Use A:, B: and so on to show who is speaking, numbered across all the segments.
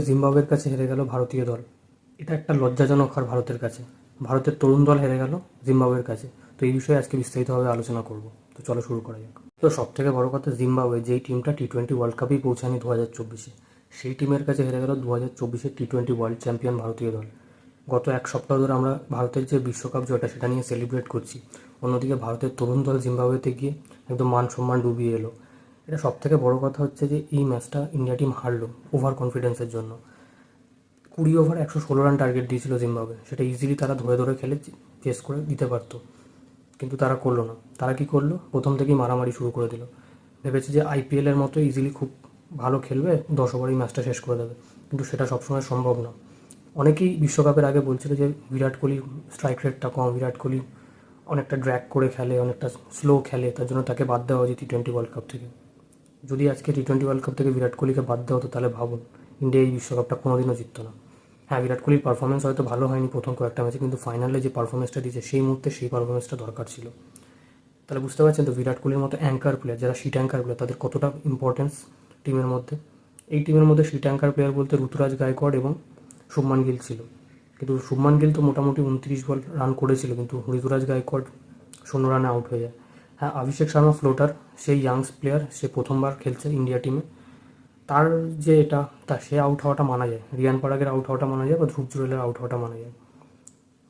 A: জিম্বাবুয়ের কাছে হেরে গেল ভারতীয় দল। এটা একটা লজ্জাজনক হার ভারতের কাছে। ভারতের তরুণ দল হেরে গেল জিম্বাবুয়ের কাছে। তো এই বিষয়ে আজকে বিস্তারিতভাবে আলোচনা করব। তো চলো শুরু করা যাক। তো সব থেকে বড় কথা, জিম্বাবুয়ে যেই টিমটা টি টোয়েন্টি ওয়ার্ল্ড কাপেই পৌঁছায়নি দু হাজার চব্বিশে, সেই টিমের কাছে হেরে গেল দু হাজার চব্বিশের টি টোয়েন্টি ওয়ার্ল্ড চ্যাম্পিয়ন ভারতীয় দল। গত এক সপ্তাহ ধরে আমরা ভারতের যে বিশ্বকাপ জয়টা, সেটা নিয়ে সেলিব্রেট করছি। অন্যদিকে ভারতের তরুণ দল জিম্বাবুয়েতে গিয়ে একদম মান সম্মান ডুবিয়ে এলো। এটা সব থেকে বড় কথা হচ্ছে যে এই ম্যাচটা ইন্ডিয়া টিম হারলো ওভার কনফিডেন্সের জন্য। কুড়ি ওভার একশো ষোলো রান টার্গেট দিয়েছিল জিম্বাবুয়ে। সেটা ইজিলি তারা ধরে ধরে খেলে চেস করে দিতে পারতো। কিন্তু তারা করল না। তারা কি করল? প্রথম থেকেই মারামারি শুরু করে দিল। ভেবেছে যে আইপিএলের মতো ইজিলি খুব ভালো খেলবে, দশ ওভারেই ম্যাচটা শেষ করে দেবে। কিন্তু সেটা সবসময় সম্ভব না। অনেকেই বিশ্বকাপের আগে বলছিল যে বিরাট কোহলি স্ট্রাইক রেটটা কম, বিরাট কোহলি অনেকটা ড্র্যাক করে খেলে, অনেকটা স্লো খেলে, তার জন্য তাকে বাদ দেওয়া উচিত টি টোয়েন্টি ওয়ার্ল্ড কাপ থেকে। যদি আজকে টি টোয়েন্টি ওয়ার্ল্ড কাপ থেকে বিরাট কোহলিকে বাদ দেওয়া হতো, তাহলে ভাবুন ইন্ডিয়া এই বিশ্বকাপটা কোনোদিনও জিততো না। হ্যাঁ বিরাট কোহলির পারফরমেন্স হয়তো ভালো হয়নি প্রথম কয়েকটা ম্যাচে কিন্তু ফাইনালে যে পারফরমেন্সটা দিয়েছে, সেই মুহূর্তে সেই পারফরমেন্সটা দরকার ছিল। তাহলে বুঝতে পারছেন তো, বিরাট কোহলির মতো অ্যাঙ্কার প্লেয়ার যারা শিট অ্যাঙ্কার প্লেয়ার তাদের কতটা ইম্পর্টেন্স টিমের মধ্যে? এই টিমের মধ্যে শিট অ্যাঙ্কার প্লেয়ার বলতে ঋতুরাজ গায়কোয়াড় এবং শুভমান গিল ছিল। কিন্তু শুভমান গিল তো মোটামুটি উনত্রিশ বল রান করেছিল, কিন্তু ঋতুরাজ গায়কোয়াড় শূন্য রানে আউট হয়ে যায়। হ্যাঁ অভিষেক শর্মা ফ্লোটার সেই ইয়াংস প্লেয়ার সে প্রথমবার খেলছে ইন্ডিয়া টিমে তার যে এটা, তা সে আউট হওয়াটা মানা যায়। রিয়ান পরাগের আউট হওয়াটা মানা যায় বা ধ্রুব জুরেলের আউট হওয়াটা মানা যায়।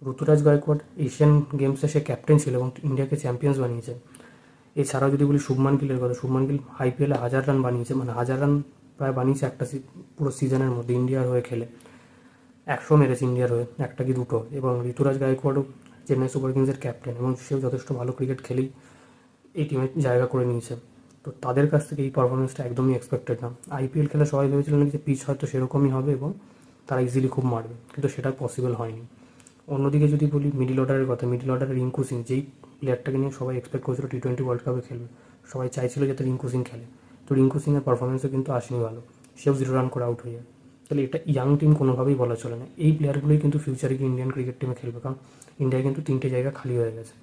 A: ঋতুরাজ গায়কোয়াড়, এশিয়ান গেমসে সে ক্যাপ্টেন ছিল এবং ইন্ডিয়াকে চ্যাম্পিয়ন্স বানিয়েছে। এছাড়াও যদি বলি শুভমান গিলের কথা, শুভমান গিল আইপিএলে হাজার রান বানিয়েছে মানে হাজার রান প্রায় বানিয়েছে একটা পুরো সিজনের মধ্যে ইন্ডিয়ার হয়ে খেলে। একশো মেরেছে ইন্ডিয়ার হয়ে, একটা কি দুটো। এবং ঋতুরাজ গায়কোয়াড়ও, চেন্নাই সুপার কিংসের ক্যাপ্টেন এবং সেও যথেষ্ট ভালো ক্রিকেট খেলেই এই টিমে জায়গা করে নিয়েছে। তো তাদের কাছ থেকে এই পারফরমেন্সটা একদমই এক্সপেক্টেড না। আইপিএল খেলে সবাই ভেবেছিলেন যে পিচ হয়তো সেরকমই হবে এবং তারা ইজিলি খুব মারবে, কিন্তু সেটা পসিবল হয়নি। অন্যদিকে যদি বলি মিডিল অর্ডারের কথা মিডিল অর্ডারের রিঙ্কু সিং, যেই প্লেয়ারটাকে নিয়ে সবাই এক্সপেক্ট করেছিল টি টোয়েন্টি ওয়ার্ল্ড কাপে খেলবে, সবাই চাইছিল যাতে রিঙ্কু সিং খেলে। তো রিঙ্কু সিংয়ের পারফরমেন্সও কিন্তু আসেনি ভালো, সেও জিরো রান করে আউট হয়ে যায়। তাহলে এটা ইয়াং টিম কোনোভাবেই বলা চলে না। এই প্লেয়ারগুলোই কিন্তু ফিউচারে ইন্ডিয়ান ক্রিকেট টিমে খেলবে, কারণ ইন্ডিয়ায় কিন্তু তিনটে জায়গা খালি হয়ে গেছে।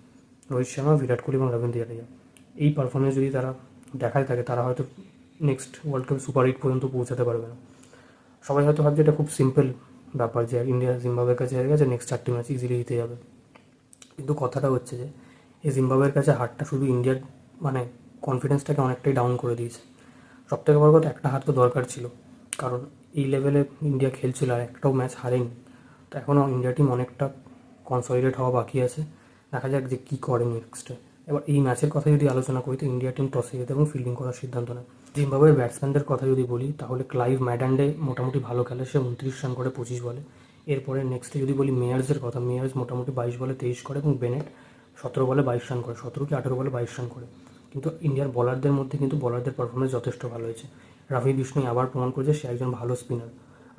A: রোহিত শর্মা, বিরাট কোহলি এবং রবীন্দ্র জাদেজা এই পারফরমেন্স যদি তারা দেখায় থাকে তারা হয়তো next world cup super eight পর্যন্ত পৌঁছাতে পারবে না। সবাই হয়তো ভাবছে এটা খুব সিম্পল ব্যাপার যে ইন্ডিয়া জিম্বাবুয়ের কাছে হেরে গেছে নেক্সট চারটি ম্যাচ ইজিলি জিতে যাবে। কিন্তু কথাটা হচ্ছে যে, এই জিম্বাবুয়ের কাছে হারটা শুধু ইন্ডিয়ার মানে কনফিডেন্সটাকে অনেকটাই ডাউন করে দিয়েছে। সব থেকে বড় কথা, একটা হার তো দরকার ছিল। কারণ এই লেভেলে ইন্ডিয়া খেলছিল আর একটাও ম্যাচ হারেনি। তো এখনও ইন্ডিয়া টিম অনেকটা কনসলিডেট হওয়া বাকি আছে। দেখা যাক যে কী করে নেক্সটে এবার এই ম্যাচের কথা যদি আলোচনা করি, তো ইন্ডিয়া টিম টসে যেতে এবং ফিল্ডিং করার সিদ্ধান্ত নেয়। জিম্বাবুয়ের ব্যাটসম্যানদের কথা যদি বলি, তাহলে ক্লাইভ ম্যাডান্ডে মোটামুটি ভালো খেলে, সে উনত্রিশ রান করে পঁচিশ বলে। এরপরে নেক্সটে যদি বলি মেয়ার্সের কথা মেয়ার্স মোটামুটি বাইশ বলে, তেইশ করে এবং বেনেট সতেরো বলে, বাইশ রান করে, সতেরো কি আঠেরো বলে, বাইশ রান করে। কিন্তু ইন্ডিয়ার বলারদের মধ্যে কিন্তু বলারদের পারফরমেন্স যথেষ্ট ভালো হয়েছে। রাভি বিষ্ণুই আবার প্রমাণ করেছে, সে একজন ভালো স্পিনার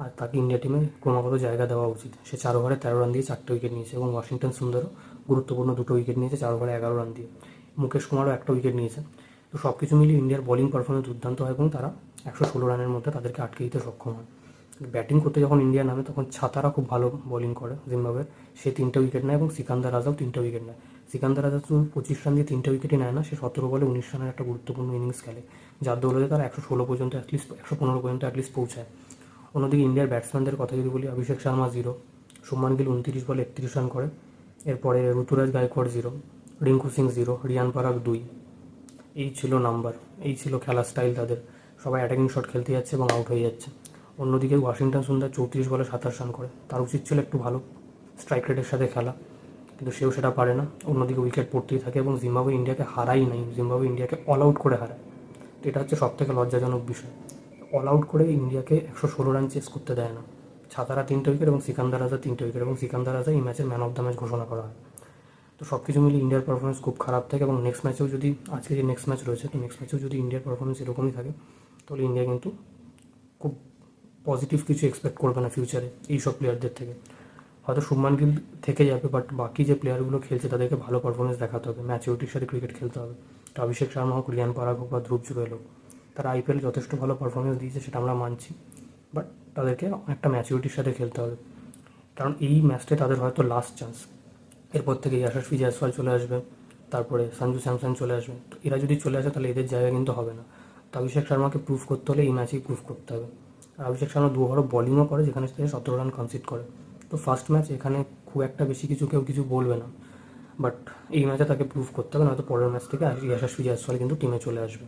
A: আর তাকে ইন্ডিয়া টিমে ক্রমাগত জায়গা দেওয়া উচিত। সে চার ওভারে তেরো রান দিয়ে চারটে উইকেট নিয়েছে এবং ওয়াশিংটন সুন্দরও গুরুত্বপূর্ণ দুটো উইকেট নিয়েছে, চার ওভারে এগারো রান দিয়ে। মুকেশ কুমারও একটা উইকেট নিয়েছে। তো সব কিছু মিলিয়ে ইন্ডিয়ার বোলিং পারফরমেন্স দুর্দান্ত হয় এবং তারা একশো ষোলো রানের মধ্যে তাদেরকে আটকে দিতে সক্ষম হয়। ব্যাটিং করতে যখন ইন্ডিয়া নামে, তখন ছাতারা খুব ভালো বোলিং করে জিম্বাবুয়ে সে তিনটে উইকেট নেয় এবং সিকান্দার রাজাও তিনটে উইকেট নেয়। সিকান্দার রাজা শুধু পঁচিশ রান দিয়ে তিনটে উইকেটই নেয় না, সে সতেরো বলে উনিশ রানের একটা গুরুত্বপূর্ণ ইনিংস খেলে। যার দৌলতে তারা একশো ষোলো পর্যন্ত অ্যাটলিস্ট একশো পনেরো পর্যন্ত অ্যাটলিস্ট পৌঁছায়। অন্যদিকে ইন্ডিয়ার ব্যাটসম্যানদের কথা যদি বলি, অভিষেক শর্মা জিরো শুভমান গিল উনত্রিশ বলে একত্রিশ রান করে। এরপরে ঋতুরাজ গায়কোয়াড় জিরো, রিঙ্কু সিং জিরো, রিয়ান পারাক দুই। এই ছিল নাম্বার। এই ছিল খেলার স্টাইল তাদের। সবাই অ্যাটাকিং শট খেলতে যাচ্ছে এবং আউট হয়ে যাচ্ছে। অন্যদিকে ওয়াশিংটন সুন্দর চৌত্রিশ বলে সাতাশ রান করে। তার উচিত ছিল একটু ভালো স্ট্রাইক রেটের সাথে খেলা। কিন্তু সেও সেটা পারে না। অন্যদিকে উইকেট পড়তেই থাকে এবং জিম্বাবুয়ে ইন্ডিয়াকে হারাই নাই। জিম্বাবুয়ে ইন্ডিয়াকে অল আউট করে হারায়। তো এটা হচ্ছে সব থেকে লজ্জাজনক বিষয়। অল আউট করে ইন্ডিয়াকে একশো ষোলো রান চেস করতে দেয় না। ছাতারা তিনটে উইকেট এবং সিকান্দার রাজা তিনটে উইকেট এবং সিকান্দার রাজা এই ম্যাচের ম্যান অফ দ্য ম্যাচ ঘোষণা করা হয়। তো সব কিছু মিলিয়ে ইন্ডিয়ার পারফরমেন্স খুব খারাপ থাকে এবং নেক্সট ম্যাচেও যদি, আজকে যে নেক্সট ম্যাচ রয়েছে, তো নেক্সট ম্যাচেও যদি ইন্ডিয়ার পারফরমেন্স এরকমই থাকে, তাহলে ইন্ডিয়া কিন্তু খুব পজিটিভ কিছু এক্সপেক্ট করবে না ফিউচারে এই সব প্লেয়ারদের থেকে। হয়তো শুভমান গিল থেকে যাবে বাট বাকি যে প্লেয়ারগুলো খেলছে, তাদেরকে ভালো পারফরমেন্স দেখাতে হবে। ম্যাচিউরিটির সাথে ক্রিকেট খেলতে হবে। তো অভিষেক শর্মা হোক রিয়ান পরাগ হোক বা ধ্রুব জুবেল হোক, তারা আইপিএলে যথেষ্ট ভালো পারফরমেন্স দিয়েছে, সেটা আমরা মানছি। বাট তাদেরকে অনেকটা ম্যাচিউরিটির সাথে খেলতে হবে। কারণ এই ম্যাচটাই তাদের হয়তো লাস্ট চান্স এরপর থেকে ইয়াশাসফি জয়সওয়াল চলে আসবে, তারপরে সঞ্জু স্যামসন চলে আসবে। তো এরা যদি চলে আসে, তাহলে এদের জায়গা কিন্তু হবে না। তো অভিষেক শর্মাকে প্রুভ করতে হলে এই ম্যাচেই প্রুভ করতে হবে। আর অভিষেক শর্মা দু বলিংও করে, যেখানে সে সতেরো রান কনসিড করে। তো ফার্স্ট ম্যাচ এখানে খুব একটা বেশি কিছু কেউ কিছু বলবে না। বাট এই ম্যাচে তাকে প্রুভ করতে হবে, নয়তো পরের ম্যাচ থেকে যশস্বী জয়সওয়াল কিন্তু টিমে চলে আসবে।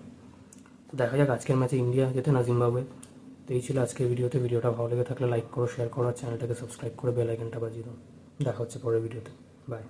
A: দেখা যাক আজকের ম্যাচে ইন্ডিয়া যেতে না জিম্বাবুয়ে তো এই ছিল আজকের ভিডিওতে। ভিডিওটা ভালো লেগে থাকলে লাইক করো শেয়ার করো চ্যানেলটাকে সাবস্ক্রাইব করে বেল বাজিয়ে দাও। দেখা হচ্ছে পরের ভিডিওতে। বাই